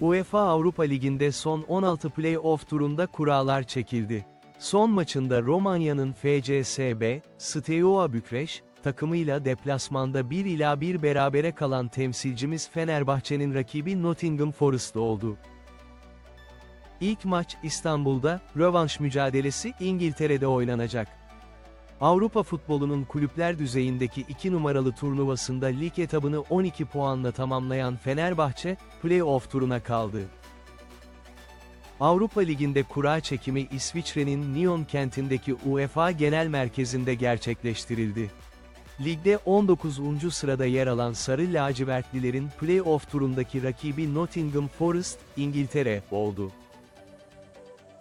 UEFA Avrupa Ligi'nde son 16 play-off turunda kurallar çekildi. Son maçında Romanya'nın FCSB, Steaua Bükreş, takımıyla deplasmanda 1 ila 1 berabere kalan temsilcimiz Fenerbahçe'nin rakibi Nottingham Forest oldu. İlk maç İstanbul'da, rövanş mücadelesi İngiltere'de oynanacak. Avrupa futbolunun kulüpler düzeyindeki 2 numaralı turnuvasında lig etabını 12 puanla tamamlayan Fenerbahçe, play-off turuna kaldı. Avrupa Ligi'nde kura çekimi İsviçre'nin Nyon kentindeki UEFA Genel Merkezi'nde gerçekleştirildi. Ligde 19. sırada yer alan Sarı Lacivertlilerin play-off turundaki rakibi Nottingham Forest, İngiltere, oldu.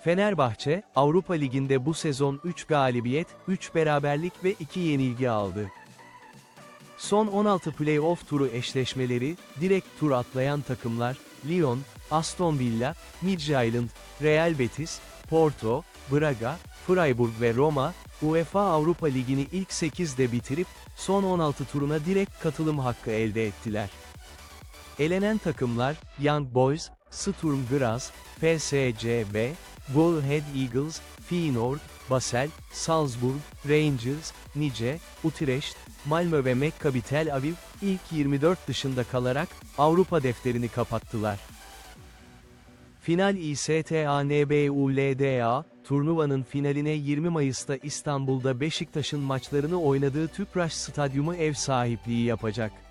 Fenerbahçe, Avrupa Ligi'nde bu sezon 3 galibiyet, 3 beraberlik ve 2 yenilgi aldı. Son 16 play-off turu eşleşmeleri, direkt tur atlayan takımlar, Lyon, Aston Villa, Midtjylland, Real Betis, Porto, Braga, Freiburg ve Roma, UEFA Avrupa Ligi'ni ilk 8'de bitirip, son 16 turuna direkt katılım hakkı elde ettiler. Elenen takımlar, Young Boys, Sturm Graz, PSGB, Go Ahead Eagles, Feyenoord, Basel, Salzburg, Rangers, Nice, Utrecht, Malmö ve Maccabi Tel Aviv, ilk 24 dışında kalarak, Avrupa defterini kapattılar. Final İSTANBULDA, turnuvanın finaline 20 Mayıs'ta İstanbul'da Beşiktaş'ın maçlarını oynadığı Tüpraş Stadyumu ev sahipliği yapacak.